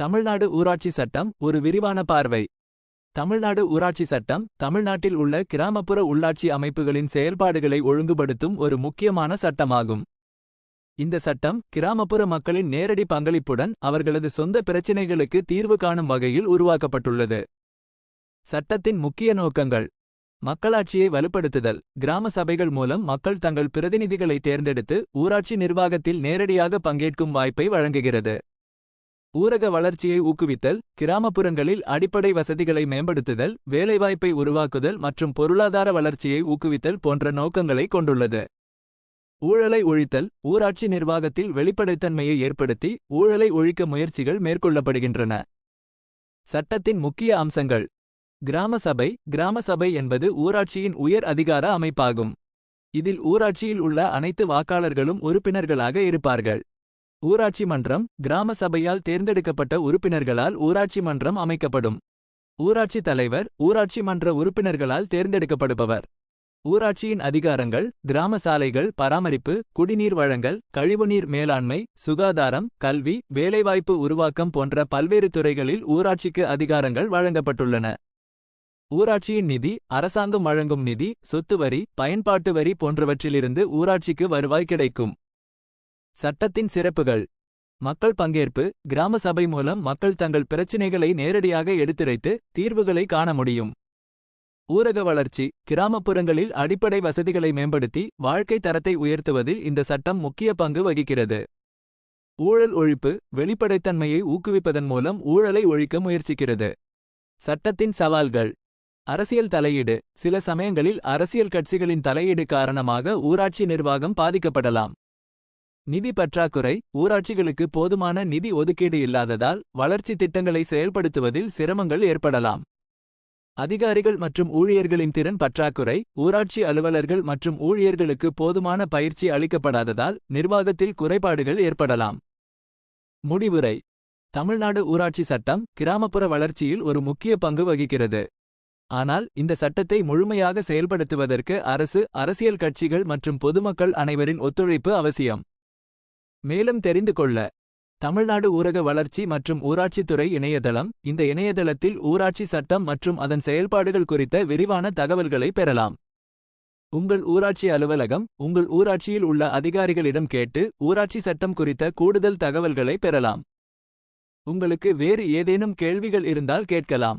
தமிழ்நாடு ஊராட்சி சட்டம் ஒரு விரிவான பார்வை. தமிழ்நாடு ஊராட்சி சட்டம் தமிழ்நாட்டில் உள்ள கிராமப்புற உள்ளாட்சி அமைப்புகளின் செயல்பாடுகளை ஒழுங்குபடுத்தும் ஒரு முக்கியமான சட்டமாகும். இந்த சட்டம் கிராமப்புற மக்களின் நேரடி பங்களிப்புடன் அவர்களது சொந்த பிரச்சினைகளுக்கு தீர்வு காணும் வகையில் உருவாக்கப்பட்டுள்ளது. சட்டத்தின் முக்கிய நோக்கங்கள். மக்களாட்சியை வலுப்படுத்துதல். கிராம சபைகள் மூலம் மக்கள் தங்கள் பிரதிநிதிகளை தேர்ந்தெடுத்து ஊராட்சி நிர்வாகத்தில் நேரடியாக பங்கேற்கும் வாய்ப்பை வழங்குகிறது. ஊரக வளர்ச்சியை ஊக்குவித்தல் கிராமப்புறங்களில் அடிப்படை வசதிகளை மேம்படுத்துதல் வேலைவாய்ப்பை உருவாக்குதல் மற்றும் பொருளாதார வளர்ச்சியை ஊக்குவித்தல் போன்ற நோக்கங்களை கொண்டுள்ளது. ஊழலை ஒழித்தல் ஊராட்சி நிர்வாகத்தில் வெளிப்படைத்தன்மையை ஏற்படுத்தி ஊழலை ஒழிக்க முயற்சிகள் மேற்கொள்ளப்படுகின்றன. சட்டத்தின் முக்கிய அம்சங்கள். கிராம சபை கிராம சபை என்பது ஊராட்சியின் உயர் அதிகார அமைப்பாகும். இதில் ஊராட்சியில் உள்ள அனைத்து வாக்காளர்களும் உறுப்பினர்களாக இருப்பார்கள். ஊராட்சி மன்றம் கிராம சபையால் தேர்ந்தெடுக்கப்பட்ட உறுப்பினர்களால் ஊராட்சி மன்றம் அமைக்கப்படும். ஊராட்சி தலைவர் ஊராட்சி மன்ற உறுப்பினர்களால் தேர்ந்தெடுக்கப்படுபவர். ஊராட்சியின் அதிகாரங்கள் கிராம சாலைகள் பராமரிப்பு குடிநீர் வழங்கல் கழிவுநீர் மேலாண்மை சுகாதாரம் கல்வி வேலைவாய்ப்பு உருவாக்கம் போன்ற பல்வேறு துறைகளில் ஊராட்சிக்கு அதிகாரங்கள் வழங்கப்பட்டுள்ளன. ஊராட்சியின் நிதி அரசாங்கம் வழங்கும் நிதி சொத்து வரி பயன்பாட்டு வரி போன்றவற்றிலிருந்து ஊராட்சிக்கு வருவாய் கிடைக்கும். சட்டத்தின் சிறப்புகள். மக்கள் பங்கேற்பு கிராம சபை மூலம் மக்கள் தங்கள் பிரச்சினைகளை நேரடியாக எடுத்துரைத்து தீர்வுகளை காண முடியும். ஊரக வளர்ச்சி கிராமப்புறங்களில் அடிப்படை வசதிகளை மேம்படுத்தி வாழ்க்கை தரத்தை உயர்த்துவதில் இந்த சட்டம் முக்கிய பங்கு வகிக்கிறது. ஊழல் ஒழிப்பு வெளிப்படைத்தன்மையை ஊக்குவிப்பதன் மூலம் ஊழலை ஒழிக்க முயற்சிக்கிறது. சட்டத்தின் சவால்கள். அரசியல் தலையீடு சில சமயங்களில் அரசியல் கட்சிகளின் தலையீடு காரணமாக ஊராட்சி நிர்வாகம் பாதிக்கப்படலாம். நிதி பற்றாக்குறை ஊராட்சிகளுக்கு போதுமான நிதி ஒதுக்கீடு இல்லாததால் வளர்ச்சி திட்டங்களை செயல்படுத்துவதில் சிரமங்கள் ஏற்படலாம். அதிகாரிகள் மற்றும் ஊழியர்களின் திறன் பற்றாக்குறை ஊராட்சி அலுவலர்கள் மற்றும் ஊழியர்களுக்கு போதுமான பயிற்சி அளிக்கப்படாததால் நிர்வாகத்தில் குறைபாடுகள் ஏற்படலாம். முடிவுரை. தமிழ்நாடு ஊராட்சி சட்டம் கிராமப்புற வளர்ச்சியில் ஒரு முக்கிய பங்கு வகிக்கிறது. ஆனால் இந்த சட்டத்தை முழுமையாக செயல்படுத்துவதற்கு அரசு அரசியல் கட்சிகள் மற்றும் பொதுமக்கள் அனைவரின் ஒத்துழைப்பு அவசியம். மேலும் தெரிந்து கொள்ள. தமிழ்நாடு ஊரக வளர்ச்சி மற்றும் ஊராட்சித்துறை இணையதளம். இந்த இணையதளத்தில் ஊராட்சி சட்டம் மற்றும் அதன் செயல்பாடுகள் குறித்த விரிவான தகவல்களை பெறலாம். உங்கள் ஊராட்சி அலுவலகம் உங்கள் ஊராட்சியில் உள்ள அதிகாரிகளிடம் கேட்டு ஊராட்சி சட்டம் குறித்த கூடுதல் தகவல்களை பெறலாம். உங்களுக்கு வேறு ஏதேனும் கேள்விகள் இருந்தால் கேட்கலாம்.